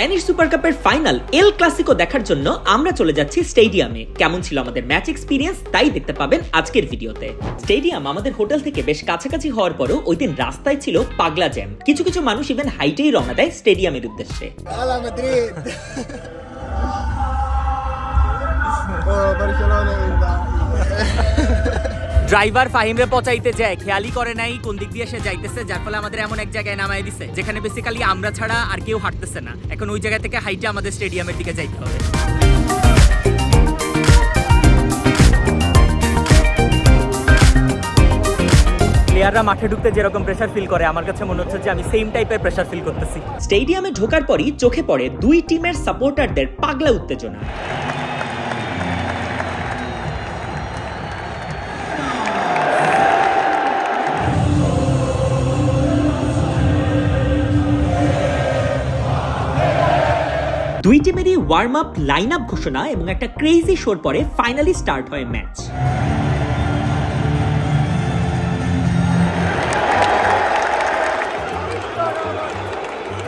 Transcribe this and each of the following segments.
Spanish super কাপের final El Clasico দেখার জন্য আমরা চলে যাচ্ছি স্টেডিয়ামে কেমন ছিল আমাদের ম্যাচ এক্সপিরিয়েন্স তাই দেখতে পাবেন আজকের ভিডিওতে। স্টেডিয়াম আমাদের হোটেল থেকে বেশ কাছাকাছি হওয়ার পরও ওই দিন রাস্তায় ছিল পাগলা জ্যাম কিছু কিছু মানুষ ইভেন হাইটেই রওনা দেয় স্টেডিয়ামের উদ্দেশ্যে। Barcelona. ড্রাইভার ফাহিমরে পচাইতে যায়। খেয়ালই করে নাই কোন দিক দিয়ে সে যাইতেছে, যার ফলে আমাদের এমন এক জায়গায় নামাই দিছে, যেখানে বেসিক্যালি আমরা ছাড়া আর কেউ হাঁটতেছে না। এখন ওই জায়গা থেকে হাইটে আমাদের স্টেডিয়ামের দিকে যাইতে হবে। প্লেয়াররা মাঠে ঢুকতে যেরকম প্রেশার ফিল করে, আমার কাছে মনে হচ্ছে যে আমি সেম টাইপের প্রেশার ফিল করতেছি। স্টেডিয়ামে ঢোকার পরই চোখে পড়ে দুই টিমের সাপোর্টারদের পাগলা উত্তেজনা। দুই টিমেরই ওয়ার্ম আপ লাইন আপ ঘোষণা এবং একটা ক্রেজি শোর পরে ফাইনালি স্টার্ট হয় ম্যাচ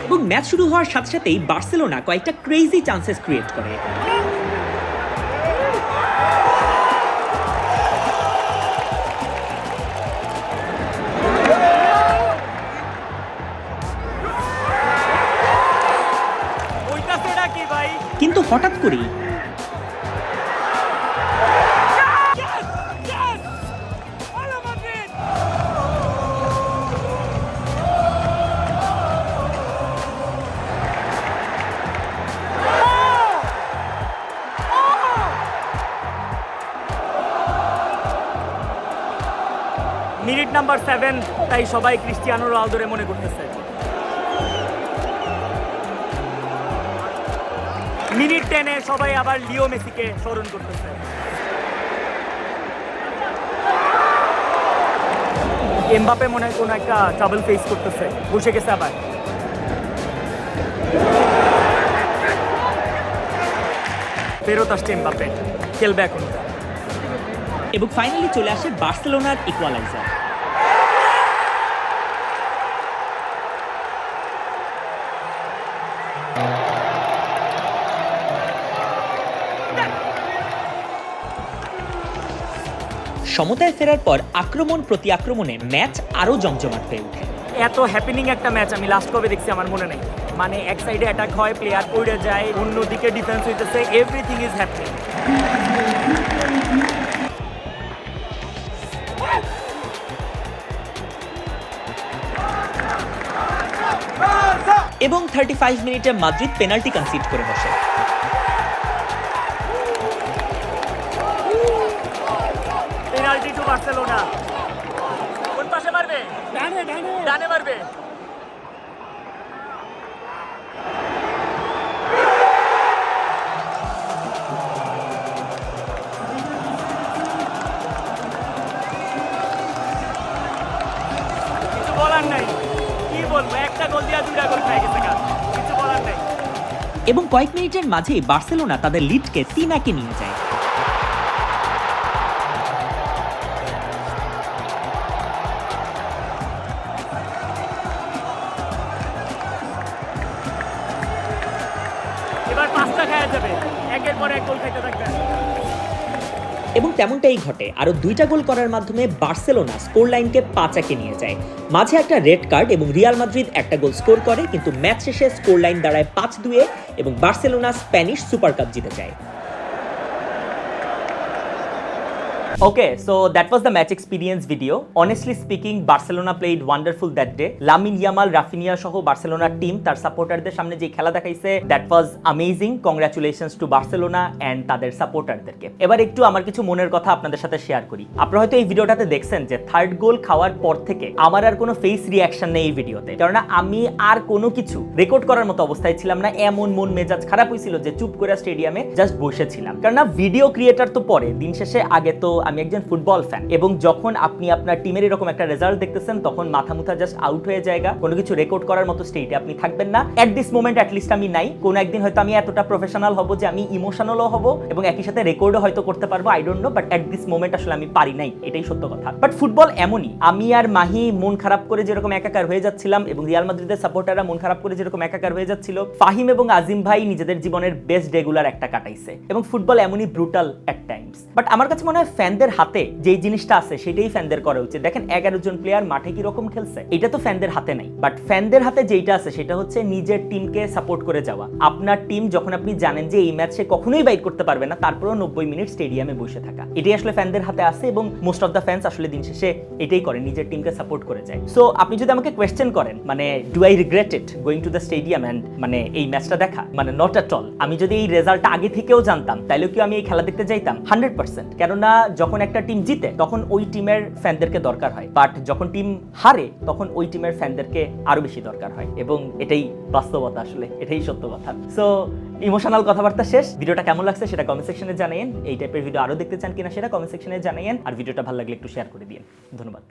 এবং ম্যাচ শুরু হওয়ার সাথে সাথেই বার্সেলোনা কয়েকটা ক্রেজি চান্সেস ক্রিয়েট করে। হঠাৎ করেই। মিনিট নাম্বার সেভেন তাই সবাই ক্রিস্টিয়ানো রোনালদোরে মনে করতেছে। মিনিট টেনে সবাই আবার লিও মেসিকে স্মরণ করতেছে। এমবাপে মনে হয় কোনো একটা ট্রাবল ফেস করতেছে। বসে গেছে আবার। ফেরত আসছে এমবাপে খেলবে এখন। এবং ফাইনালি চলে আসে বার্সেলোনার ইকুয়ালাইজার সমতায় ফেরার পর আক্রমণ প্রতি আক্রমণে ম্যাচ আরও জমজমাট হয়ে ওঠে। এত হ্যাপেনিং একটা ম্যাচ আমি লাস্ট কবে দেখছি আমার মনে নেই। মানে এক সাইডে অ্যাটাক হয় প্লেয়ার পড়ে যায় অন্যদিকে ডিফেন্স হইতেছে এভরিথিং ইজ হ্যাপেনিং এবং থার্টি ফাইভ মিনিটে মাদ্রিদ পেনাল্টি কনসিড করে বসে। বার্সেলোনা। কোন পাশে মারবে? ডানে ডানে। ডানে মারবে। কিছু বলার নাই। কি বলব? একটা গোল দিয়া দুইটা গোল খাই গেছে কিছু বলার নাই। এবং কয়েক মিনিটের মাঝেই বার্সেলোনা তাদের লিডকে তিন একে নিয়ে যায়। এবং তেমনটাই ঘটে। আরও দুইটা গোল করার মাধ্যমে বার্সেলোনা স্কোর লাইনকে পাঁচাকে নিয়ে যায়। মাঝে একটা রেড কার্ড এবং রিয়াল মাদ্রিদ একটা গোল স্কোর করে, কিন্তু ম্যাচ শেষে স্কোর লাইন দাঁড়ায় পাঁচ দুয়ে এবং বার্সেলোনা স্প্যানিশ সুপার কাপ জিতে যায়। Okay, so that was the match experience video. Honestly speaking, Barcelona played wonderful that day. Lamin Yamal, Rafinha সহ বার্সেলোনার টিম তার সাপোর্টারদের সামনে যে খেলা দেখাইছে that was amazing congratulations to Barcelona and তাদের সাপোর্টারদেরকে এবার একটু আমার কিছু মনের কথা আপনাদের সাথে শেয়ার করি। আপনারা হয়তো এই ভিডিওটাতে দেখছেন যে থার্ড গোল খাওয়ার পর থেকে আমার আর কোনো ফেস রিয়াকশন নেই এই ভিডিওতে। কারণ আমি আর কোনো কিছু রেকর্ড করার মতো অবস্থায় ছিলাম না। এমন মন মেজাজ খারাপ হয়েছিল যে চুপ করে স্টেডিয়ামে জাস্ট বসেছিলাম। কারণ ভিডিও ক্রিয়েটার তো পরে দিন শেষে আগে তো আমি একজন ফুটবল ফ্যান এবং যখন আপনি আপনার টিমের এরকম একটা রেজাল্ট দেখতেছেন, তখন মাথা মুথা জাস্ট আউট হয়ে জায়গা। কোনো কিছু রেকর্ড করার মতো স্টেটে আপনি থাকবেন না। অ্যাট দিস মোমেন্ট অ্যাটলিস্ট আমি নাই। কোনো একদিন হয়তো আমি এতটা প্রফেশনাল হব যে আমি ইমোশনালও হব এবং একই সাথে রেকর্ডও হয়তো করতে পারব I don't know but at this moment আসলে আমি পারি নাই। এটাই সত্য কথা। বাট ফুটবল এমনই। আমি আর মাহি মন খারাপ করে যেরকম একাকার হয়ে যাচ্ছিলাম এবং রিয়াল মাদ্রিদের সাপোর্টাররা মন খারাপ করে যেরকম একাকার হয়ে যাচ্ছিল, ফাহিম এবং আজিম ভাই নিজেদের জীবনের বেস্ট রেগুলার একটা কাটাইছে। এবং ফুটবল এমনই ব্রুটাল অ্যাট টাইমস বাট আমার কাছে মনে হয় ফ্যানদের হাতে যেই জিনিসটা আছে সেটাই ফ্যানদের করা উচিত। দেখেন, এগারো জন প্লেয়ার মাঠে কি রকম খেলছে? এটা তো ফ্যানদের হাতে নাই। বাট ফ্যানদের হাতে যেইটা আছে, সেটা হচ্ছে নিজের টিমকে সাপোর্ট করে যাওয়া। আপনার টিম যখন আপনি জানেন যে এই ম্যাচ কখনোই বাইট করতে পারবে না, তারপরেও নব্বই মিনিট স্টেডিয়ামে বসে থাকা। এটাই আসলে ফ্যানদের হাতে আছে এবং মোস্ট অফ দ্য ফ্যান্স আসলে দিন শেষে এটাই করে, নিজের টিমকে সাপোর্ট করে যায়। সো আপনি যদি আমাকে কোয়েশ্চেন করেন মানে do I regret it going to the stadium and মানে এই ম্যাচটা দেখা? মানে নট অ্যাট অল আমি যদি এই রেজাল্ট আগে থেকেও জানতাম তাহলে কি আমি এই খেলা দেখতে যাইতাম? হান্ড্রেড পার্সেন্ট কেননা যখন একটা টিম জিতে, তখন ওই টিমের ফ্যানদেরকে দরকার হয়। বাট যখন টিম হারে, তখন ওই টিমের ফ্যানদেরকে আরও বেশি দরকার হয়। এবং এটাই বাস্তবতা আসলে, এটাই সত্য কথা। সো ইমোশনাল কথাবার্তা শেষ। ভিডিওটা কেমন লাগছে সেটা কমেন্ট সেকশনে জানাইন এই টাইপের ভিডিও আরও দেখতে চান কিনা সেটা কমেন্ট সেকশনে জানাইন আর ভিডিওটা ভালো লাগলে একটু শেয়ার করে দিন ধন্যবাদ।